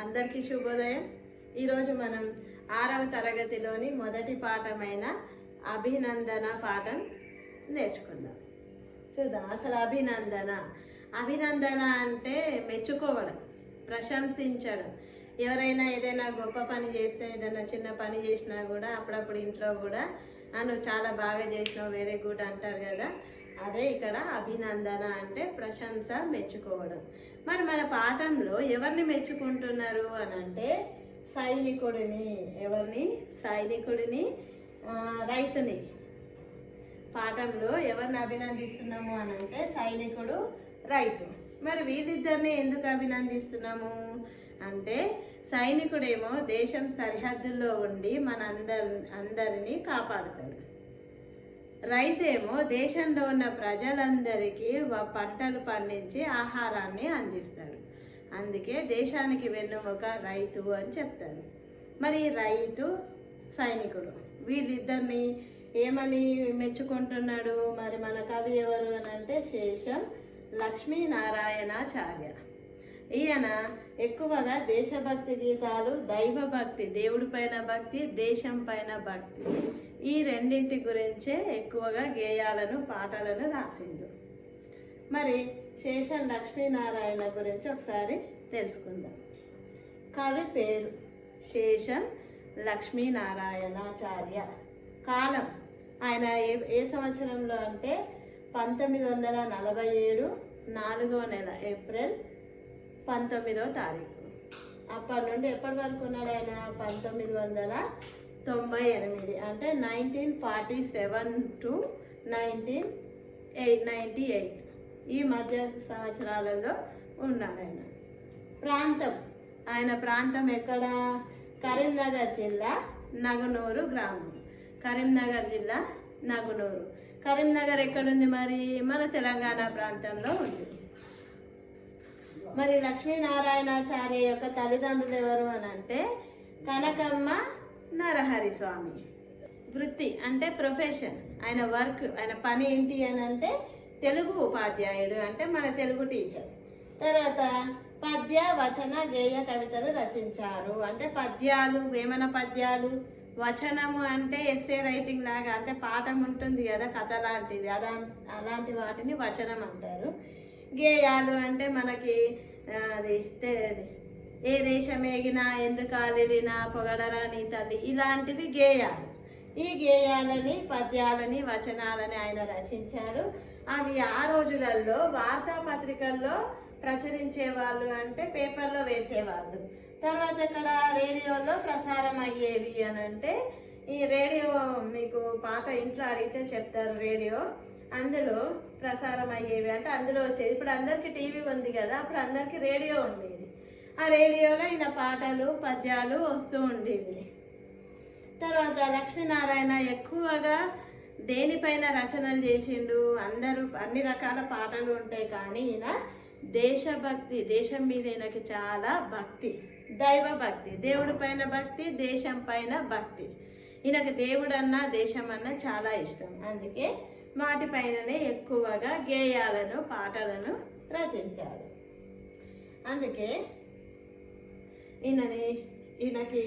అందరికీ శుభోదయం. ఈరోజు మనం ఆరవ తరగతిలోని మొదటి పాఠమైన అభినందన పాఠం నేర్చుకుందాం. చూద్దాం అసలు అభినందన. అభినందన అంటే మెచ్చుకోవడం ప్రశంసించడం. ఎవరైనా ఏదైనా గొప్ప పని చేస్తే ఏదైనా చిన్న పని చేసినా కూడా అప్పుడప్పుడు ఇంట్లో కూడా నన్ను నువ్వు చాలా బాగా చేసినావు వెరీ గుడ్ అంటారు కదా. అదే ఇక్కడ అభినందన అంటే ప్రశంస మెచ్చుకోవడం. మరి మన పాఠంలో ఎవరిని మెచ్చుకుంటున్నారు అని అంటే సైనికుడిని ఎవరిని? సైనికుడిని రైతుని. పాఠంలో ఎవరిని అభినందిస్తున్నాము అని అంటే సైనికుడు రైతు. మరి వీళ్ళిద్దరిని ఎందుకు అభినందిస్తున్నాము అంటే సైనికుడేమో దేశం సరిహద్దుల్లో ఉండి మన అందరి అందరినీ కాపాడుతాడు. రైతేమో దేశంలో ఉన్న ప్రజలందరికీ పంటలు పండించి ఆహారాన్ని అందిస్తాడు. అందుకే దేశానికి వెన్నుముక రైతు అని చెప్తారు మరి రైతు సైనికుడు. వీళ్ళిద్దరిని ఏమని మెచ్చుకుంటున్నాడు? మరి మన కవి ఎవరు అని అంటే శేషం లక్ష్మీనారాయణాచార్య. ఈయన ఎక్కువగా దేశభక్తి గీతాలు దైవభక్తి దేవుడి పైన భక్తి దేశం పైన భక్తి. ఈ రెండింటి గురించే ఎక్కువగా గేయాలను పాటలను రాసిండు. మరి శేషన్ లక్ష్మీనారాయణ గురించి ఒకసారి తెలుసుకుందాం. కవి పేరు శేషన్ లక్ష్మీనారాయణాచార్య. కాలం ఆయన ఏ ఏ సంవత్సరంలో అంటే పంతొమ్మిది వందల నలభై ఏడు నాలుగో నెల ఏప్రిల్ పంతొమ్మిదో తారీఖు. అప్పటి నుండి ఎప్పటి వరకు ఉన్నాడు ఆయన? పంతొమ్మిది వందల తొంభై ఎనిమిది అంటే nineteen forty seven to nineteen eight ninety eight ఈ మధ్య సంవత్సరాలలో ఉన్నాడు ఆయన ప్రాంతం. ఆయన ప్రాంతం ఎక్కడ? కరీంనగర్ జిల్లా నగనూరు గ్రామం. కరీంనగర్ జిల్లా నగనూరు. కరీంనగర్ ఎక్కడుంది మరి? మన తెలంగాణ ప్రాంతంలో ఉంది. మరి లక్ష్మీనారాయణాచార్య యొక్క తల్లిదండ్రులు ఎవరు అని అంటే కనకమ్మ నరహరి స్వామి. వృత్తి అంటే ప్రొఫెషన్ ఆయన వర్క్ ఆయన పని ఏంటి అని అంటే తెలుగు ఉపాధ్యాయుడు అంటే మన తెలుగు టీచర్ తర్వాత పద్య వచన గేయ కవితలు రచించారు. అంటే పద్యాలు వేమన పద్యాలు. వచనము అంటే ఎస్ఏ రైటింగ్ లాగా అంటే పాఠం ఉంటుంది కదా కథ లాంటిది. అలా అలాంటి వాటిని వచనం అంటారు. గేయాలు అంటే మనకి అది ఏ దేశం ఏగినా ఎందుకు ఆలిడినా పొగడరా నీ తల్లి. ఇలాంటివి గేయాలు. ఈ గేయాలని పద్యాలని వచనాలని ఆయన రచించారు అవి ఆ రోజులలో వార్తాపత్రికల్లో ప్రచురించేవాళ్ళు అంటే పేపర్లో వేసేవాళ్ళు. తర్వాత ఇక్కడ రేడియోలో ప్రసారం అయ్యేవి అని అంటే ఈ రేడియో మీకు పాత ఇంట్లో అడిగితే చెప్తారు రేడియో. అందులో ప్రసారం అయ్యేవి అంటే అందులో వచ్చేది. ఇప్పుడు అందరికీ టీవీ ఉంది కదా అప్పుడు అందరికీ రేడియో ఉండేది. ఆ రేడియోలో ఈయన పాటలు పద్యాలు వస్తూ ఉండేవి. తర్వాత లక్ష్మీనారాయణ ఎక్కువగా దేనిపైన రచనలు చేసిండు అందరూ అన్ని రకాల పాటలు ఉంటాయి కానీ ఈయన దేశభక్తి దేశం మీద ఈయనకి చాలా భక్తి దైవ భక్తి దేవుడి పైన భక్తి దేశం పైన భక్తి. ఈయనకు దేవుడు అన్నా దేశం అన్నా చాలా ఇష్టం. అందుకే వాటిపైననే ఎక్కువగా గేయాలను పాటలను రచించాడు. అందుకే ఈయనని ఈయనకి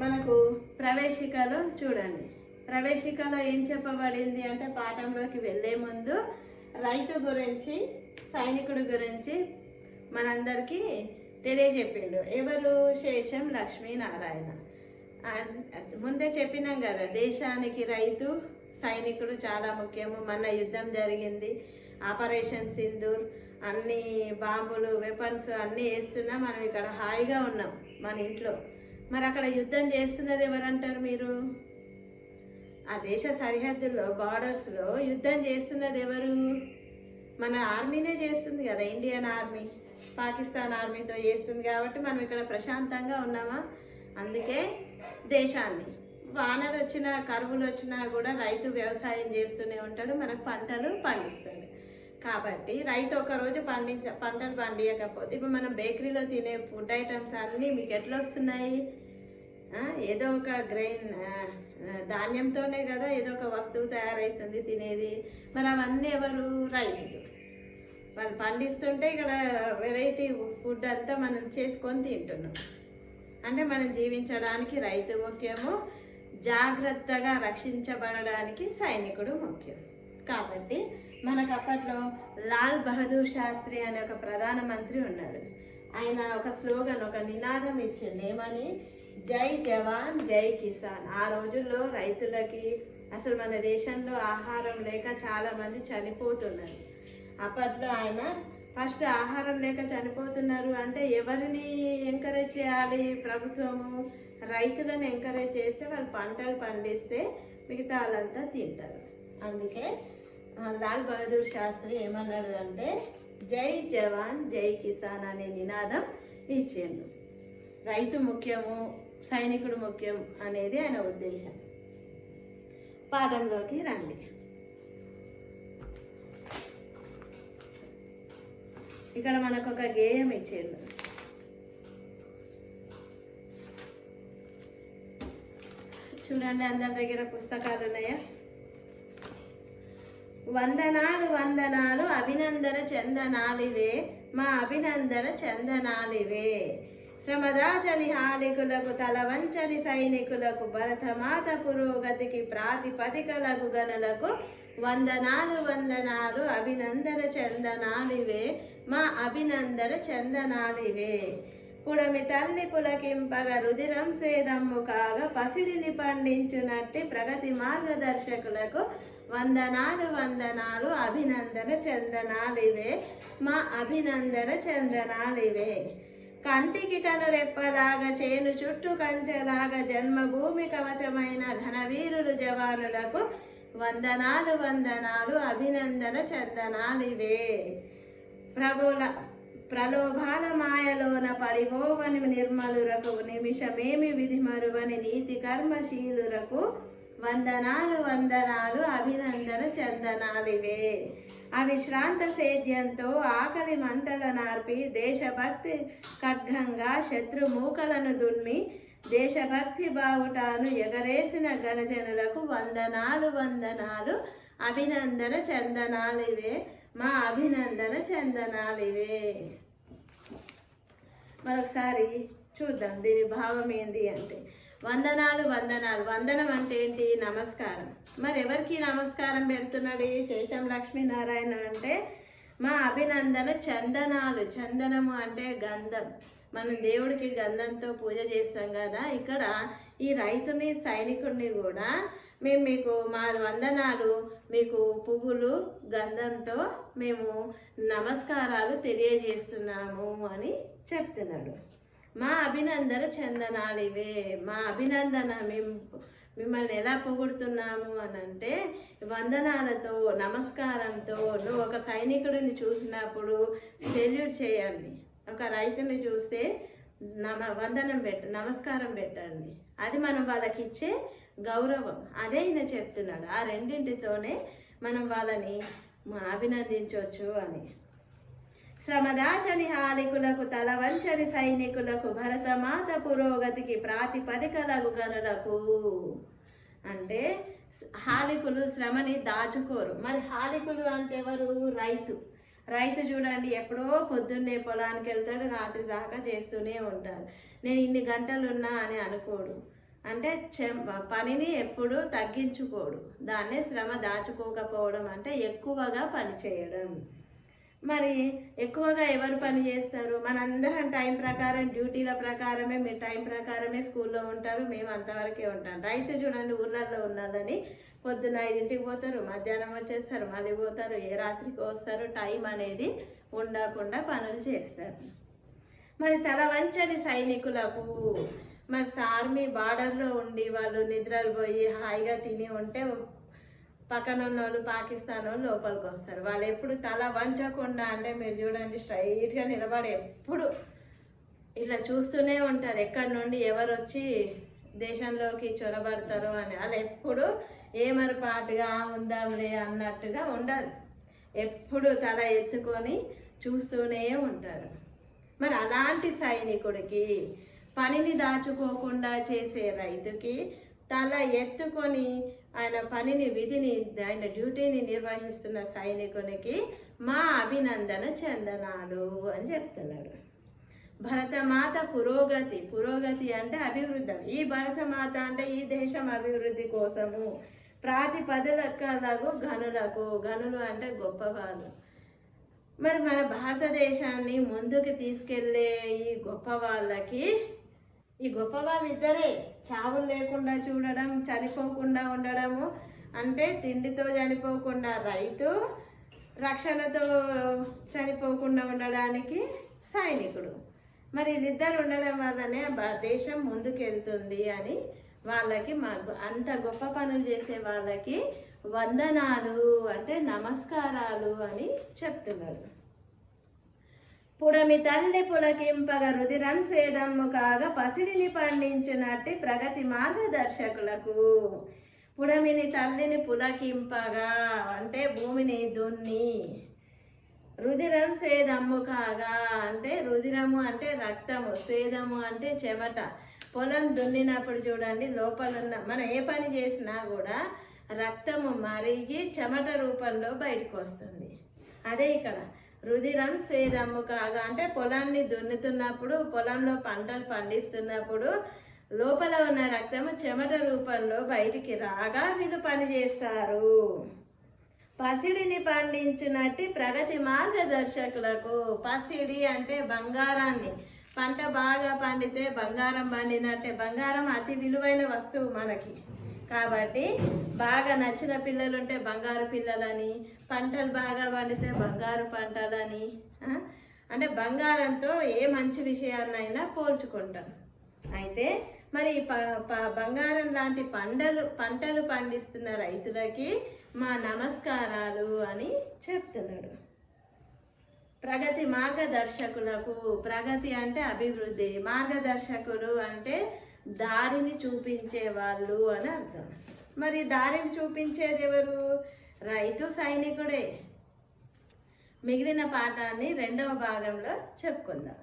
మనకు ప్రవేశికలో చూడండి. ప్రవేశికలో ఏం చెప్పబడింది అంటే పాఠంలోకి వెళ్ళే ముందు రైతు గురించి సైనికుడి గురించి మనందరికీ తెలియజెప్పిండు. ఎవరు శేషం లక్ష్మీనారాయణ? ముందే చెప్పినాం కదా దేశానికి రైతు సైనికుడు చాలా ముఖ్యము. మన యుద్ధం జరిగింది. ఆపరేషన్ సింధూర్ అన్ని బాంబులు వెపన్స్ అన్నీ వేస్తున్నా మనం ఇక్కడ హాయిగా ఉన్నాం మన ఇంట్లో. మరి అక్కడ యుద్ధం చేస్తున్నది ఎవరంటారు మీరు? ఆ దేశ సరిహద్దుల్లో బార్డర్స్లో యుద్ధం చేస్తున్నది ఎవరు? మన ఆర్మీనే చేస్తుంది కదా ఇండియన్ ఆర్మీ పాకిస్తాన్ ఆర్మీతో చేస్తుంది కాబట్టి మనం ఇక్కడ ప్రశాంతంగా ఉన్నామా? అందుకే దేశాన్ని. వానలు వచ్చినా కరువులు వచ్చినా కూడా రైతు వ్యవసాయం చేస్తూనే ఉంటాడు మనకు పంటలు పండిస్తాడు. కాబట్టి రైతు ఒక రోజు పండించ పంటలు పండియకపోతే ఇప్పుడు మనం బేకరీలో తినే ఫుడ్ ఐటమ్స్ అన్నీ మీకు ఎట్లా వస్తున్నాయి? ఏదో ఒక గ్రెయిన్ ధాన్యంతోనే కదా ఏదో ఒక వస్తువు తయారవుతుంది తినేది. మరి అవన్నీ ఎవరు? రైతులు వాళ్ళు పండిస్తుంటే ఇక్కడ వెరైటీ ఫుడ్ అంతా మనం చేసుకొని తింటున్నాం. అంటే మనం జీవించడానికి రైతు ముఖ్యము జాగ్రత్తగా రక్షించబడడానికి సైనికుడు ముఖ్యం. కాబట్టి మనకు అప్పట్లో లాల్ బహదూర్ శాస్త్రి అనే ఒక ప్రధానమంత్రి ఉన్నాడు. ఆయన ఒక స్లోగన్ ఒక నినాదం ఇచ్చింది. ఏమని? జై జవాన్ జై కిసాన్. ఆ రోజుల్లో రైతులకి అసలు మన దేశంలో ఆహారం లేక చాలామంది చనిపోతున్నారు. అప్పట్లో ఆయన ఫస్ట్ ఆహారం లేక చనిపోతున్నారు అంటే ఎవరిని ఎంకరేజ్ చేయాలి? ప్రభుత్వము రైతులను ఎంకరేజ్ చేస్తే వాళ్ళు పంటలు పండిస్తే మిగతా వాళ్ళంతా తింటారు. అందుకే లాల్ బహదూర్ శాస్త్రి ఏమన్నాడు అంటే జై జవాన్ జై కిసాన్ అనే నినాదం ఇచ్చిండు. రైతు ముఖ్యము సైనికుడు ముఖ్యం అనేది ఆయన ఉద్దేశం. పాదంలోకి రండి. ఇక్కడ మనకు ఒక గేయం ఇచ్చిండు. చూడండి అందరి దగ్గర పుస్తకాలు ఉన్నాయా? వందనాలు వందనాలు అభినందన చందనాలివే. మా అభినందన చందనాలివే. శ్రమదాచని హానికులకు తలవంచని సైనికులకు భరతమాత పురోగతికి ప్రాతిపదికలకు గనులకు వందనాలు వందనాలు అభినందన చందనాలివే. మా అభినందన చందనాలివే. పుడమి తల్లి పులకింపగా రుదిరం స్వేదమ్ము కాగా పసిడిని పండించునట్టి ప్రగతి మార్గదర్శకులకు వందనాలు వందనాలు అభినందన చందనాలివే. మా అభినందన చందనాలివే. కంటికి కనురెప్పలాగా చేను చుట్టూ కంచెలాగా జన్మభూమి కవచమైన ఘనవీరులు జవానులకు వందనాలు వందనాలు అభినందన చందనాలివే. ప్రభుల ప్రలోభాల మాయలోన పడిపోవని నిర్మలురకు నిమిషమేమి విధి మరువని నీతి కర్మశీలురకు వందనాలు వందనాలు అభినందన చందనాలివే. అవిశ్రాంత సేద్యంతో ఆకలి మంటల నార్పి దేశభక్తి ఖడ్గంగా శత్రు మూకలను దున్ని దేశభక్తి బావుటాను ఎగరేసిన గణజనులకు వందనాలు వందనాలు అభినందన చందనాలివే. మా అభినందన చందనాలివే. మరొకసారి చూద్దాం దీని భావం ఏంటి అంటే వందనాలు వందనాలు. వందనం అంటే ఏంటి? నమస్కారం. మరి ఎవరికి నమస్కారం పెడుతున్నాడు ఈ శేషం లక్ష్మీనారాయణ అంటే? మా అభినందన చందనాలు. చందనము అంటే గంధం. మనం దేవుడికి గంధంతో పూజ చేస్తాం కదా. ఇక్కడ ఈ రైతుని సైనికుడిని కూడా మేము మీకు మా వందనాలు మీకు పువ్వులు గంధంతో మేము నమస్కారాలు తెలియజేస్తున్నాము అని చెప్తున్నాడు. మా అభినందన చందనాలివే. మా అభినందన మేము మిమ్మల్ని ఎలా పొగుడుతున్నాము అని అంటే వందనాలతో నమస్కారంతో నువ్వు ఒక సైనికుడిని చూసినప్పుడు సెల్యూట్ చేయండి. ఒక రైతుని చూస్తే నమ వందనం పెట్ట నమస్కారం పెట్టండి. అది మనం వాళ్ళకి ఇచ్చే గౌరవం. అదే ఈయన చెప్తున్నాడు. ఆ రెండింటితోనే మనం వాళ్ళని అభినందించవచ్చు అని. శ్రమదాచని హానికులకు తలవంచని సైనికులకు భరతమాత పురోగతికి ప్రాతిపదికలకు గనులకు. అంటే హాలికులు శ్రమని దాచుకోరు. మరి హాలికులు అంటే ఎవరు? రైతు. రైతు చూడండి ఎప్పుడో పొద్దున్నే పొలానికి వెళ్తాడు రాత్రి దాకా చేస్తూనే ఉంటాడు. నేను ఇన్ని గంటలు ఉన్నా అని అనుకోడు. అంటే పనిని ఎప్పుడు తగ్గించుకోడు. దాన్నే శ్రమ దాచుకోకపోవడం అంటే ఎక్కువగా పని చేయడం. మరి ఎక్కువగా ఎవరు పని చేస్తారు? మనందరం టైం ప్రకారం డ్యూటీల ప్రకారమే మీరు టైం ప్రకారమే స్కూల్లో ఉంటారు మేము అంతవరకే ఉంటాం. రైతు చూడండి ఊళ్ళల్లో ఉన్నదని పొద్దున్న ఐదింటికి పోతారు మధ్యాహ్నం వచ్చేస్తారు మళ్ళీ పోతారు ఏ రాత్రికి వస్తారు టైం అనేది ఉండకుండా పనులు చేస్తారు. మరి తలవంచని సైనికులకు మరి ఆర్మీ బార్డర్లో ఉండి వాళ్ళు నిద్రలు పోయి హాయిగా తిని ఉంటే పక్కన ఉన్న వాళ్ళు పాకిస్తాన్ వాళ్ళు లోపలికి వస్తారు. వాళ్ళు ఎప్పుడు తల వంచకుండా అంటే మీరు చూడండి స్ట్రైట్గా నిలబడి ఎప్పుడు ఇట్లా చూస్తూనే ఉంటారు. ఎక్కడి నుండి ఎవరు వచ్చి దేశంలోకి చొరబడతారు అని. వాళ్ళు ఎప్పుడు ఏమరపాటుగా ఉందాంలే అన్నట్టుగా ఉండదు ఎప్పుడు తల ఎత్తుకొని చూస్తూనే ఉంటారు. మరి అలాంటి సైనికుడికి పనిని దాచుకోకుండా చేసే రైతుకి తల ఎత్తుకొని ఆయన పనిని విధిని ఆయన డ్యూటీని నిర్వహిస్తున్న సైనికునికి మా అభినందన చెందనాడు అని చెప్తున్నాడు. భరతమాత పురోగతి పురోగతి అంటే అభివృద్ధి. ఈ భరతమాత అంటే ఈ దేశం అభివృద్ధి కోసము. ప్రాతిపదలకు గనులకు గనులు అంటే గొప్పవాళ్ళు మరి మన భారతదేశాన్ని ముందుకు తీసుకెళ్ళే ఈ గొప్ప వాళ్ళకి ఈ గొప్ప వాళ్ళు ఇద్దరే చావులు లేకుండా చూడడం చనిపోకుండా ఉండడము అంటే తిండితో చనిపోకుండా రైతు రక్షణతో చనిపోకుండా ఉండడానికి సైనికుడు. మరి వీళ్ళిద్దరు ఉండడం వల్లనే దేశం ముందుకెళ్తుంది అని వాళ్ళకి మా అంత గొప్ప పనులు చేసే వాళ్ళకి వందనాలు అంటే నమస్కారాలు అని చెప్తున్నారు. పుడమి తల్లి పులకింపగ రుదిరం సేదమ్ము కాగా పసిడిని పండించినట్టి ప్రగతి మార్గదర్శకులకు. పుడమిని తల్లిని పులకింపగా అంటే భూమిని దున్ని రుధిరం సేదమ్ము కాగా అంటే రుధిరము అంటే రక్తము సేదము అంటే చెమట. పొలం దున్నినప్పుడు చూడండి లోపల ఉన్న మనం ఏ పని చేసినా కూడా రక్తము మరిగి చెమట రూపంలో బయటకు వస్తుంది. అదే ఇక్కడ రుధిరం స్వేదమ్ము కాగా అంటే పొలాన్ని దున్నుతున్నప్పుడు పొలంలో పంటలు పండిస్తున్నప్పుడు లోపల ఉన్న రక్తము చెమట రూపంలో బయటికి రాగా వీళ్ళు పని చేస్తారు. పసిడిని పండించినట్టు ప్రగతి మార్గదర్శకులకు పసిడి అంటే బంగారాన్ని. పంట బాగా పండితే బంగారం పండినట్టే. బంగారం అతి విలువైన వస్తువు మనకి. కాబట్టి బాగా నచ్చిన పిల్లలు ఉంటే బంగారు పిల్లలని పంటలు బాగా పండితే బంగారు పంటలని అంటే బంగారంతో ఏ మంచి విషయాన్నైనా పోల్చుకుంటాం. అయితే మరి ప ప- బంగారం లాంటి పంటలు పంటలు పండిస్తున్న రైతులకి మా నమస్కారాలు అని చెప్తున్నాడు. ప్రగతి మార్గదర్శకులకు ప్రగతి అంటే అభివృద్ధి మార్గదర్శకులు అంటే దారిని చూపించే వాళ్ళు అని అర్థం. మరి దారిని చూపించేది ఎవరు? రైతు సైనికుడే. మిగిలిన పాఠాన్ని రెండవ భాగంలో చెప్పుకుందాం.